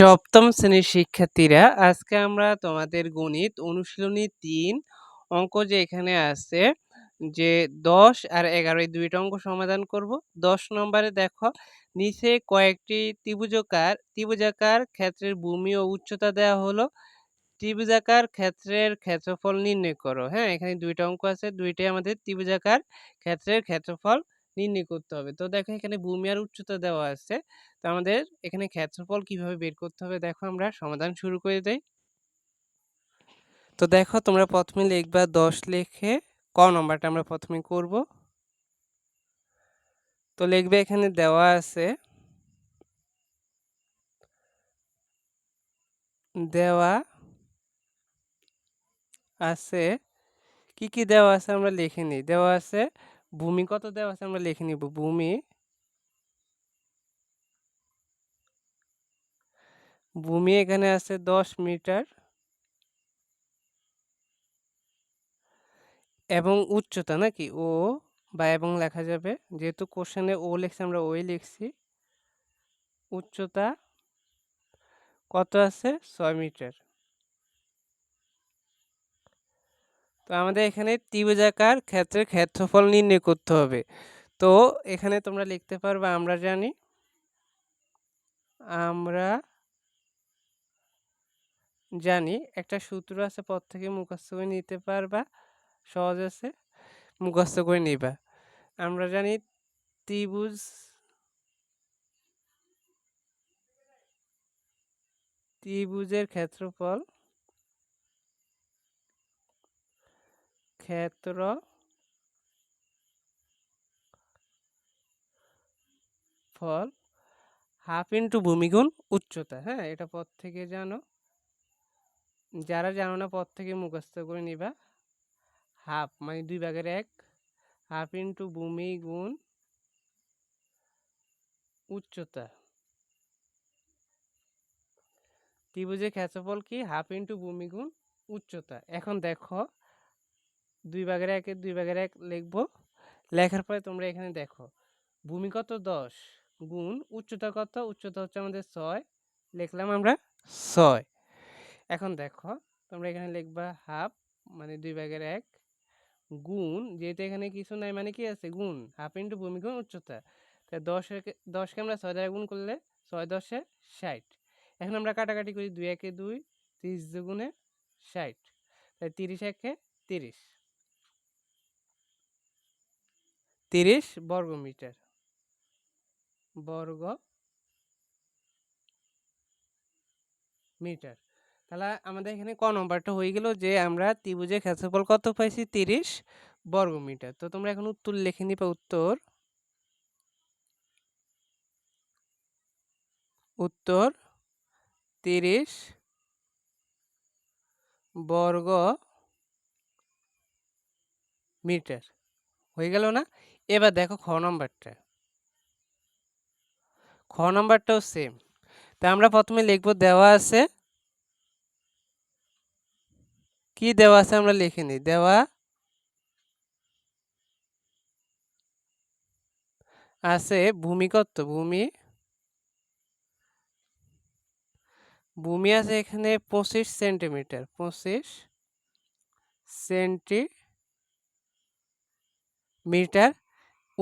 সপ্তম শ্রেণির শিক্ষার্থীরা, আজকে আমরা তোমাদের গণিত অনুশীলনী তিন অঙ্ক যে এখানে আছে, যে দশ আর এগারো এই দুইটা অঙ্ক সমাধান করব। দশ নম্বরে দেখো, নিচে কয়েকটি ত্রিভুজাকার ত্রিভুজাকার ক্ষেত্রের ভূমি ও উচ্চতা দেওয়া হলো। ত্রিভুজাকার ক্ষেত্রের ক্ষেত্রফল নির্ণয় করো। হ্যাঁ এখানে দুইটা অঙ্ক আছে, দুইটাই আমাদের ত্রিভুজাকার ক্ষেত্রের ক্ষেত্রফল। নির্ণয় করতে হবে। তো দেখো এখানে ভূমি আর উচ্চতা দেওয়া আছে। তো আমাদের এখানে ক্ষেত্রফল কীভাবে বের করতে হবে দেখো আমরা, সমাধান শুরু করে দেই। তো দেখো তোমরা প্রথমে লিখবা দশ লিখে ক নম্বরটা আমরা প্রথমে করব। তো লিখবে এখানে দেওয়া আছে দেওয়া আছে, কি কি দেওয়া আছে আমরা লিখে নিই। দেওয়া আছে ভূমি কত দেওয়া আছে আমরা লিখে নিব, ভূমি ভূমি এখানে আছে দশ মিটার এবং উচ্চতা নাকি ও বা এবং লেখা যাবে, যেহেতু কোশ্চেনে ও লিখছি আমরা ওই লিখছি, উচ্চতা কত আছে? ছয় মিটার। তো আমাদের এখানে ত্রিভুজাকার ক্ষেত্রের ক্ষেত্রফল নির্ণয় করতে হবে। তো এখানে তোমরা লিখতে পারবে, আমরা জানি আমরা জানি একটা সূত্র আছে পর থেকে মুখস্থ করে নিতে পারবা, সহজ আছে, মুখস্থ করে নিবা। আমরা জানি ত্রিভুজ ত্রিভুজের ক্ষেত্রফল ক্ষেত্র ফল হাফ ইন্টু ভূমিগুণ উচ্চতা। হ্যাঁ এটা পর থেকে জানো। যারা জানো না পর থেকে মুখস্থ করে নিবা। হাফ মানে দুই ভাগের এক। হাফ ইন্টু ভূমি গুণ উচ্চতা। ত্রিভুজের ক্ষেত্রফল কি? হাফ ইন্টু ভূমি গুণ উচ্চতা। এখন দেখো দুই ভাগের একের দুই ভাগের এক লিখব। লেখার পরে তোমরা এখানে দেখো, ভূমি কত? দশ গুণ উচ্চতা কত? উচ্চতা হচ্ছে আমাদের ছয়, লিখলাম আমরা ছয়। এখন দেখো, তোমরা এখানে লিখবা হাফ মানে দুই ভাগের এক গুণ, যেহেতু এখানে কিছু নাই মানে কি আছে? গুণ, হাফ ইন্টু ভূমি গুণ উচ্চতা। তাই দশের দশকে আমরা ছয় দ্বারা গুণ করলে ছয় দশে ষাট। এখন আমরা কাটাকাটি করি দুই একে দুই, তিরিশ দুগুণে ষাট। তাই তিরিশ একে তিরিশ। তিরিশ বর্গ মিটার বর্গ মিটার। তাহলে আমাদের এখানে ক নম্বরটা হয়ে গেল যে আমরা ত্রিভুজের ক্ষেত্রফল কত পাইছি? তিরিশ বর্গ মিটার তো তোমরা এখন উত্তর লিখে নিবা, উত্তর। উত্তর, তিরিশ বর্গ মিটার। হয়ে গেল না? এবার দেখো খ নম্বরটা। খ নম্বরটাও সেম তা আমরা প্রথমে লিখব দেওয়া আছে। কি দেওয়া আছে আমরা লিখে নিই। দেওয়া আছে ভূমি কত ভূমি। ভূমি আছে এখানে পঁচিশ সেন্টিমিটার পঁচিশ সেন্টিমিটার।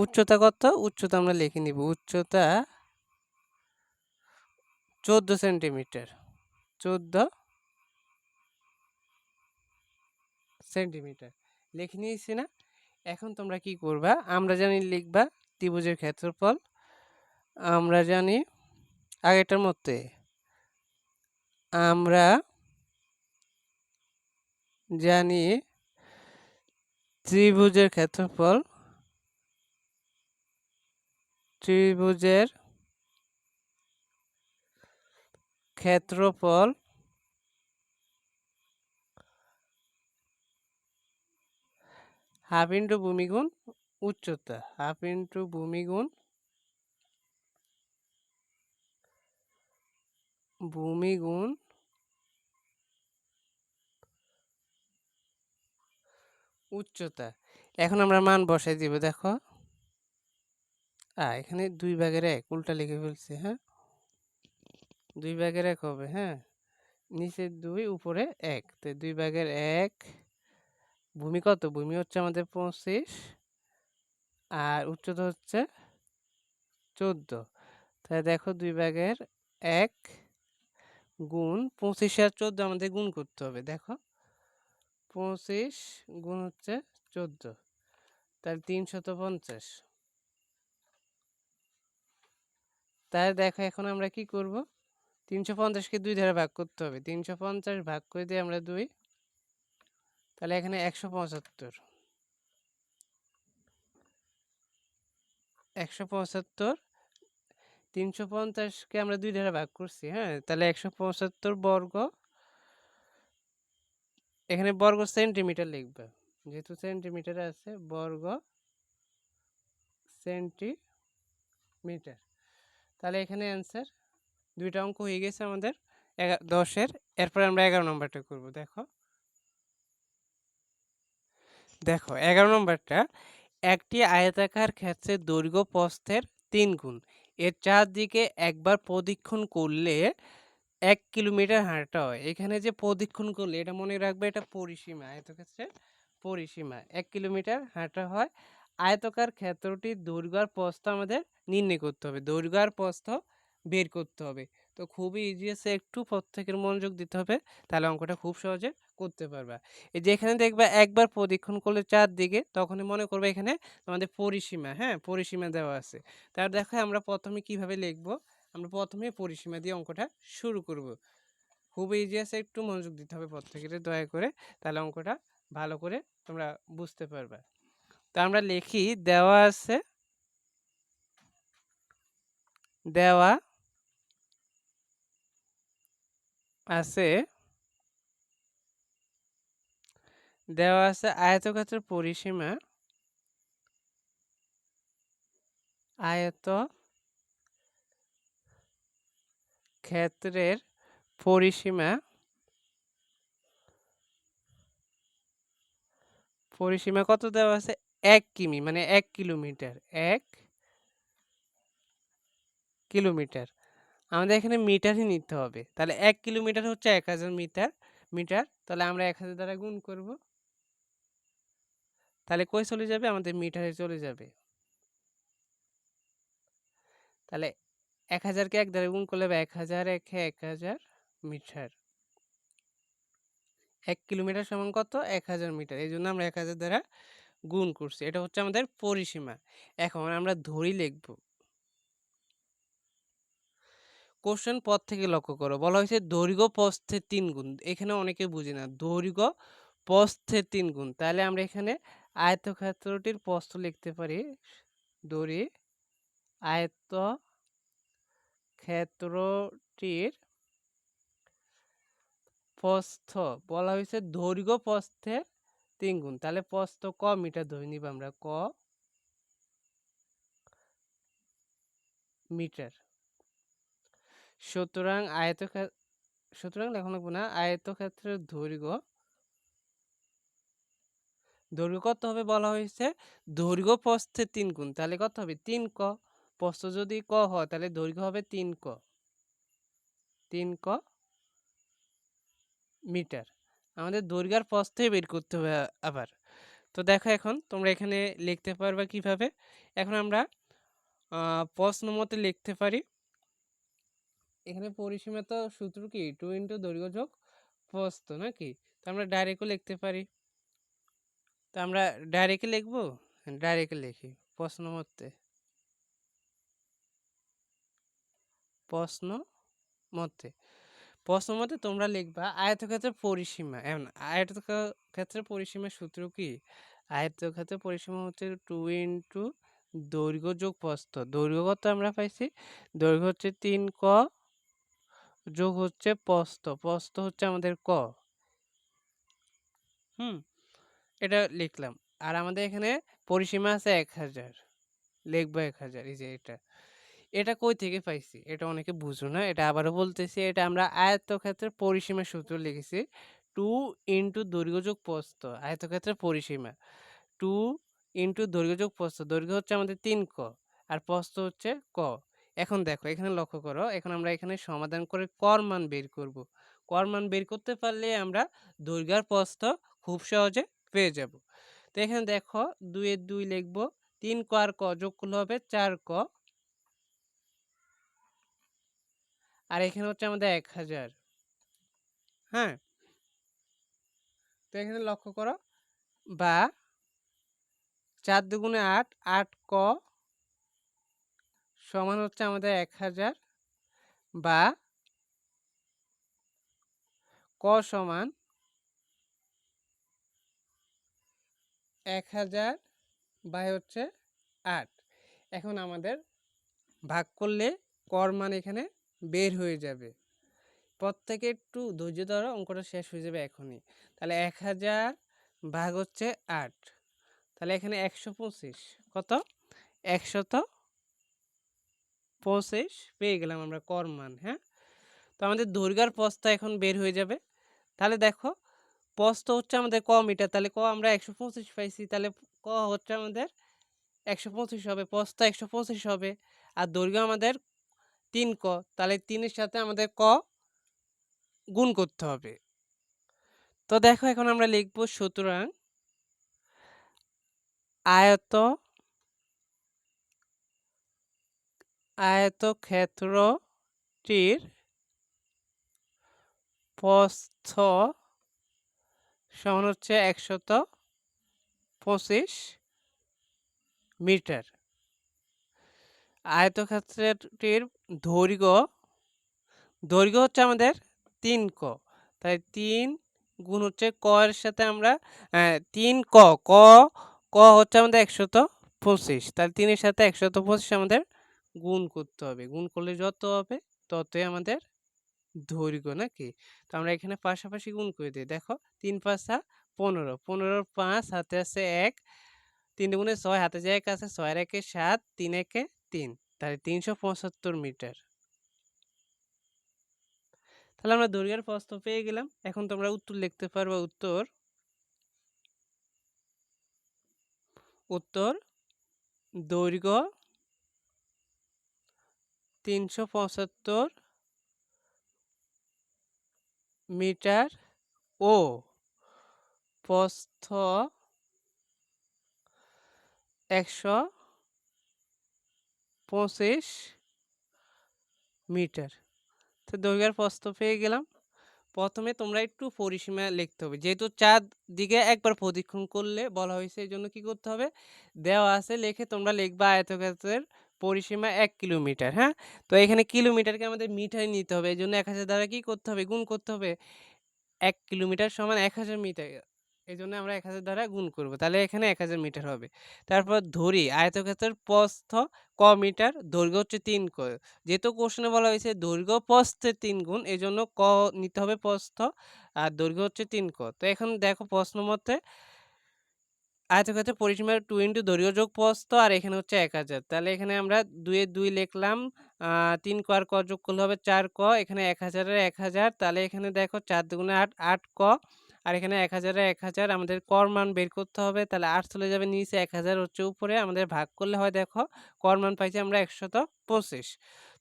উচ্চতা কত? উচ্চতা আমরা লিখে নিব। উচ্চতা চোদ্দ সেন্টিমিটার। চোদ্দ সেন্টিমিটার। লিখে নিয়েছি না? এখন তোমরা কি করবা? আমরা জানি লিখবা ত্রিভুজের ক্ষেত্রফল। আমরা জানি আগেটার মধ্যে। আমরা জানি ত্রিভুজের ক্ষেত্রফল ত্রিভুজের ক্ষেত্রফল হাফ ইন্টু ভূমিগুণ উচ্চতা। হাফ ইন্টু ভূমিগুণ ভূমিগুণ উচ্চতা। এখন আমরা মান বসাই দিব, দেখো। আ, এখানে দুই ভাগের এক, উল্টা লিখে ফেলছি হ্যাঁ? দুই ভাগের এক হবে হ্যাঁ? নিচে দুই, উপরে এক। তো দুই ভাগের এক, ভূমি কত? ভূমি হচ্ছে আমাদের পঁচিশ, আর উচ্চতা হচ্ছে চোদ্দ। তাহলে দেখো দুই ভাগের এক গুণ পঁচিশ আর চোদ্দ আমাদের গুণ করতে হবে, দেখো। পঁচিশ গুণ হচ্ছে চোদ্দ, তাহলে তিনশত পঞ্চাশ। তাহলে দেখো এখন আমরা কি করব? তিনশো পঞ্চাশকে দুই ধারে ভাগ করতে হবে। তিনশো পঞ্চাশ ভাগ করে দিয়ে আমরা দুই, তাহলে এখানে একশো পঁচাত্তর। একশো পঁচাত্তর, তিনশো পঞ্চাশকে আমরা দুই ধারে ভাগ করছি হ্যাঁ? তাহলে একশো পঁচাত্তর বর্গ, এখানে বর্গ সেন্টিমিটার লিখবে। যেহেতু সেন্টিমিটার আছে, বর্গ সেন্টিমিটার। তাহলে এখানে অ্যান্সার দুইটা অঙ্ক হয়ে গেছে আমাদের দশের। এরপরে আমরা এগারো নম্বরটা করব, দেখো। দেখো, এগারো নম্বরটা, একটি আয়তাকার ক্ষেত্রে দৈর্ঘ্য প্রস্থের তিন গুণ। এর চারদিকে একবার প্রদক্ষিণ করলে এক কিলোমিটার হাঁটা হয়। এখানে যে প্রদক্ষিণ করলে, এটা মনে রাখবে এটা পরিসীমা। আয়তক্ষেত্রে পরিসীমা। এক কিলোমিটার হাঁটা হয়। আয়তকার ক্ষেত্রটির দৈর্ঘ্য প্রস্থ আমাদের নির্ণয় করতে হবে। দৈর্ঘ্য আর প্রস্থ বের করতে হবে। তো খুবই ইজি আছে, একটু প্রত্যেকের মনোযোগ দিতে হবে, তাহলে অঙ্কটা খুব সহজে করতে পারবা। এই যে এখানে দেখবা একবার প্রদক্ষিণ করলে চারদিকে, তখনই মনে করবে এখানে আমাদের পরিসীমা হ্যাঁ? পরিসীমা দেওয়া আছে। তার দেখো আমরা প্রথমে কীভাবে লিখব? আমরা প্রথমে পরিসীমা দিয়ে অঙ্কটা শুরু করব। খুব ইজি আছে, একটু মনোযোগ দিতে হবে প্রত্যেকের দয়া করে। তাহলে অঙ্কটা ভালো করে তোমরা বুঝতে পারবে। আমরা লিখি, দেওয়া আছে। দেওয়া আছে। দেওয়া আছে আয়তক্ষেত্রের পরিসীমা। আয়ত ক্ষেত্রের পরিসীমা। পরিসীমা কত দেওয়া আছে? এক কিমি মানে এক কিলোমিটার এক কিলোমিটার। আমাদের এখানে মিটারই নিতে হবে। তাহলে এক কিলোমিটার হচ্ছে এক হাজার মিটার মিটার। তাহলে আমরা এক হাজার দ্বারা গুণ করব। তাহলে কই চলে যাবে? আমাদের মিটারে চলে যাবে। তাহলে এক হাজারকে এক দ্বারা গুণ করলে এক হাজার একে এক হাজার মিটার। এক কিলোমিটার সমান কত? এক হাজার মিটার। এই জন্য আমরা এক হাজার দ্বারা গুণ করছি। এটা হচ্ছে আমাদের পরিসীমা। এখন আমরা ধরি লিখব। কোশ্চেন পদ থেকে লক্ষ্য করো। বলা হয়েছে দৈর্ঘ্য প্রস্থের তিন গুণ। এখানে অনেকে বুঝে না। দৈর্ঘ্য প্রস্থের তিন গুণ। তাহলে আমরা এখানে আয়তক্ষেত্রটির প্রস্থ লিখতে পারি। দড়ি আয়ত ক্ষেত্রটির প্রস্থ বলা হয়েছে দৈর্ঘ্য প্রস্থের তিন গুণ। তাহলে প্রস্থ ক মিটার ধরে নিব আমরা? ক মিটার। সুতরাং আয়ত সুতরাং লেখা লাগবো না, আয়তক্ষেত্রের দৈর্ঘ্য দৈর্ঘ্য কত হবে বলা হয়েছে? দৈর্ঘ্য প্রস্থের তিন গুণ। তাহলে কত হবে? তিন ক। প্রস্থ যদি ক হয়, তাহলে দৈর্ঘ্য হবে তিন ক। তিন ক মিটার। আমাদের দৈর্ঘ্য প্রস্থই বের করতে হবে আবার। তো দেখো এখন তোমরা এখানে লিখতে পারবা কীভাবে? এখন আমরা প্রশ্ন মতে লিখতে পারি। এখানে পরিসীমা তো সূত্র কি? টু ইন্টু দৈর্ঘ্য যোগ প্রস্থ নাকি? তো আমরা ডাইরেক্টও লিখতে পারি। তো আমরা ডাইরেক্টে লিখব? ডাইরেক্টে লিখি, প্রশ্ন মতে। প্রশ্ন মতে। প্রশ্ন মতে তোমরা লিখবা, আয়তক্ষেত্রের পরিসীমা। এমন আয়তক্ষেত্রের পরিসীমা সূত্র কি? আয়তক্ষেত্রের পরিসীমা হচ্ছে টু ইন্টু দৈর্ঘ্য যোগ প্রস্থ দৈর্ঘ্য কত আমরা পাইছি, দৈর্ঘ্য হচ্ছে তিন ক, যোগ হচ্ছে প্রস্থ প্রস্থ হচ্ছে আমাদের ক। হুম, এটা লিখলাম। আর আমাদের এখানে পরিসীমা আছে এক হাজার। লিখব এক হাজার, এই যে এটা। এটা কই থেকে পাইছি? এটা অনেকে বুঝো না। এটা আবারও বলতেছি, এটা আমরা আয়তক্ষেত্রের পরিসীমা সূত্র লিখেছি। টু ইন্টু দৈর্ঘ্যযোগ প্রস্থ আয়তক্ষেত্রের পরিসীমা। টু ইন্টু দৈর্ঘ্যযোগ প্রস্থ দৈর্ঘ্য হচ্ছে আমাদের তিন ক, আর প্রস্থ হচ্ছে ক। এখন দেখো, এখানে লক্ষ্য করো, এখন আমরা এখানে সমাধান করে কর মান বের করব। কর মান বের করতে পারলে আমরা দৈর্ঘ্যের প্রস্থ খুব সহজে পেয়ে যাব। তো এখানে দেখো, দুইয়ের দুই লিখব, তিন ক আর ক যোগ করলে হবে চার ক। আর এখানে হচ্ছে আমাদের এক হাজার। হ্যাঁ? তো এখানে লক্ষ্য করো, বা চার দুগুণে আট আট ক সমান হচ্ছে আমাদের এক হাজার, বা ক সমান এক হাজার বাই হচ্ছে আট। এখন আমাদের ভাগ করলে কর মান এখানে বের হয়ে যাবে। প্রত্যেকে একটু ধৈর্য ধরো, অঙ্কটা শেষ হয়ে যাবে এখনই। তাহলে এক হাজার ভাগ হচ্ছে আট। তাহলে এখানে একশো পঁচিশ। কত? একশত পঁচিশ। পেয়ে গেলাম আমরা কর মান হ্যাঁ? তো আমাদের দৈর্ঘ্যের পস্তা এখন বের হয়ে যাবে। তাহলে দেখো পস্ত হচ্ছে আমাদের ক মিটার। তাহলে ক আমরা একশো পঁচিশ পাইছি, তাহলে ক হচ্ছে আমাদের একশো পঁচিশ হবে পস্তা একশো পঁচিশ হবে। আর দৈর্ঘ্য আমাদের তিন ক, তাহলে তিনের সাথে আমাদের ক গুণ করতে হবে। তো দেখো এখন আমরা লিখব সুতরাং আয়ত, আয়তক্ষেত্রটির প্রস্থ সমান হচ্ছে একশত পঁচিশ মিটার। আয়তক্ষেত্রটির দৈর্ঘ্য দৈর্ঘ্য হচ্ছে আমাদের তিন ক। তাই তিন গুণ হচ্ছে ক এর সাথে আমরা তিন ক ক ক হচ্ছে আমাদের একশত পঁচিশ। তাহলে তিনের সাথে একশত পঁচিশ আমাদের গুণ করতে হবে। গুণ করলে যত হবে, ততই আমাদের দৈর্ঘ্য নাকি? তো আমরা এখানে পাশাপাশি গুণ করে দিই। দেখো, তিন পাঁচা পনেরো। পনেরোর পাঁচ, হাতে আছে এক। তিন গুণে ছয়, হাতে যায় এক আছে, ছয়ের একে সাত, তিন একে তিন, তাহলে তিনশো পঁচাত্তর মিটার। তাহলে আমরা দৈর্ঘ্যের প্রস্থ পেয়ে গেলাম। এখন তোমরা উত্তর লিখতে পারব উত্তর। উত্তর, দৈর্ঘ্য তিনশো পঁচাত্তর মিটার ও প্রস্থ একশো পঁচিশ মিটার। তো দৈর্ঘ্যের প্রস্থ পেয়ে গেলাম। প্রথমে তোমরা একটু পরিসীমা লিখতে হবে। যেহেতু চাঁদ দিকে একবার প্রদক্ষিণ করলে বলা হয়েছে এই জন্য কী করতে হবে? দেওয়া আছে লিখে তোমরা লিখবা আয়তক্ষেত্রের পরিসীমা এক কিলোমিটার হ্যাঁ? তো এখানে কিলোমিটারকে আমাদের মিটারে নিতে হবে। এই জন্য এক হাজার দ্বারা কী করতে হবে? গুণ করতে হবে। এক কিলোমিটার সমান এক হাজার মিটার। এই জন্য আমরা এক হাজার দ্বারা গুণ করব। তাহলে এখানে এক হাজার মিটার হবে। তারপর ধরি, আয়তক্ষেত্রের প্রস্থ ক মিটার, দৈর্ঘ্য হচ্ছে তিন ক। যেহেতু কোশ্চেনে বলা হয়েছে, দৈর্ঘ্য প্রস্থের তিন গুণ এই জন্য ক নিতে হবে প্রস্থ আর দৈর্ঘ্য হচ্ছে তিন ক। তো এখন দেখো প্রশ্ন মতে, আয়তক্ষেত্রের পরিসীমা টু ইন্টু দৈর্ঘ্য যোগ প্রস্থ আর এখানে হচ্ছে এক হাজার। তাহলে এখানে আমরা দুয়ে দুই লিখলাম তিন ক আর ক যোগ করলে হবে চার ক, এখানে এক হাজারের এক হাজার। তাহলে এখানে দেখো চার দুগুণে আট আট ক। আর এখানে এক হাজারে, এক হাজার আমাদের কর মান বের করতে হবে। তাহলে আট চলে যাবে নিচে এক হাজার হচ্ছে উপরে আমাদের ভাগ করলে হয় দেখো, কর মান পাইছি আমরা একশত পঁচিশ।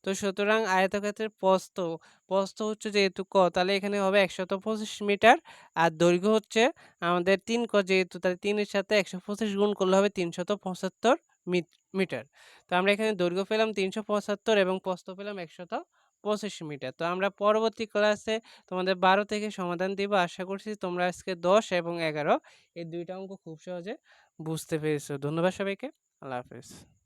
তো সুতরাং আয়তক্ষেত্রের প্রস্থ প্রস্থ হচ্ছে যেহেতু ক, তাহলে এখানে হবে একশত পঁচিশ মিটার। আর দৈর্ঘ্য হচ্ছে আমাদের তিন ক যেহেতু, তাহলে তিনের সাথে একশো পঁচিশ গুণ করলে হবে তিনশত পঁচাত্তর মিটার। তো আমরা এখানে দৈর্ঘ্য পেলাম তিনশো পঁচাত্তর এবং প্রস্থ পেলাম একশত পঁচিশ মিটার তো আমরা পরবর্তী ক্লাসে তোমাদের বারো থেকে সমাধান দিব। আশা করছি তোমরা আজকে দশ এবং এগারো এই দুইটা অঙ্ক খুব সহজে বুঝতে পেরেছ। ধন্যবাদ সবাইকে। আল্লাহ হাফেজ।